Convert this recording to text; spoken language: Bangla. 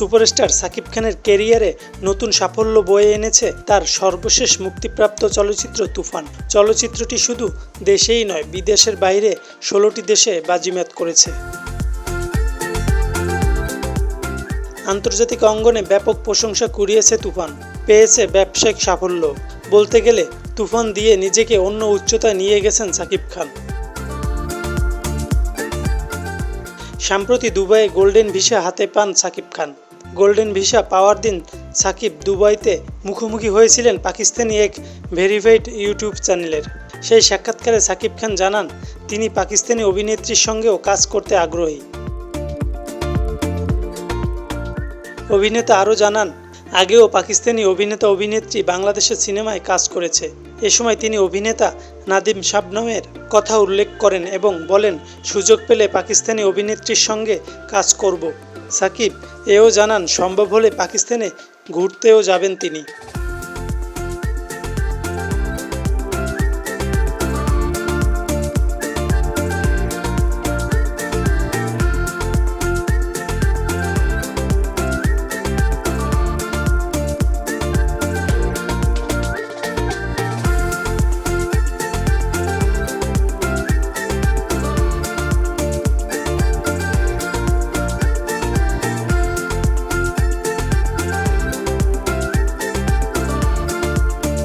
সুপারস্টার সাকিব খানের কেরিয়ারে নতুন সাফল্য বয়ে এনেছে তার সর্বশেষ মুক্তিপ্রাপ্ত চলচ্চিত্র তুফান। চলচ্চিত্রটি শুধু দেশেই নয়, বিদেশের বাইরে ষোলোটি দেশে বাজিমাত করেছে। আন্তর্জাতিক অঙ্গনে ব্যাপক প্রশংসা কুড়িয়েছে তুফান। পেয়েছে ব্যবসায়িক সাফল্য। বলতে গেলে, তুফান দিয়ে নিজেকে অন্য উচ্চতায় নিয়ে গেছেন সাকিব খান। সম্প্রতি দুবাইয়ে গোল্ডেন ভিসা হাতে পান সাকিব খান। গোল্ডেন ভিসা পাওয়ার দিন সাকিব দুবাইতে মুখোমুখি হয়েছিলেন পাকিস্তানি এক ভেরিফাইড ইউটিউব চ্যানেলের। সেই সাক্ষাৎকারে সাকিব খান জানান, তিনি পাকিস্তানি অভিনেত্রীর সঙ্গেও কাজ করতে আগ্রহী। অভিনেতা আরও জানান আগেও পাকিস্তানি অভিনেতা অভিনেত্রী বাংলাদেশের সিনেমায় কাজ করেছে। এ সময় তিনি অভিনেতা নাদিম শাবনমের কথা উল্লেখ করেন এবং বলেন, সুযোগ পেলে পাকিস্তানি অভিনেত্রীর সঙ্গে কাজ করব। সাকিব এও জানান, সম্ভব হলে পাকিস্তানে ঘুরতেও যাবেন তিনি।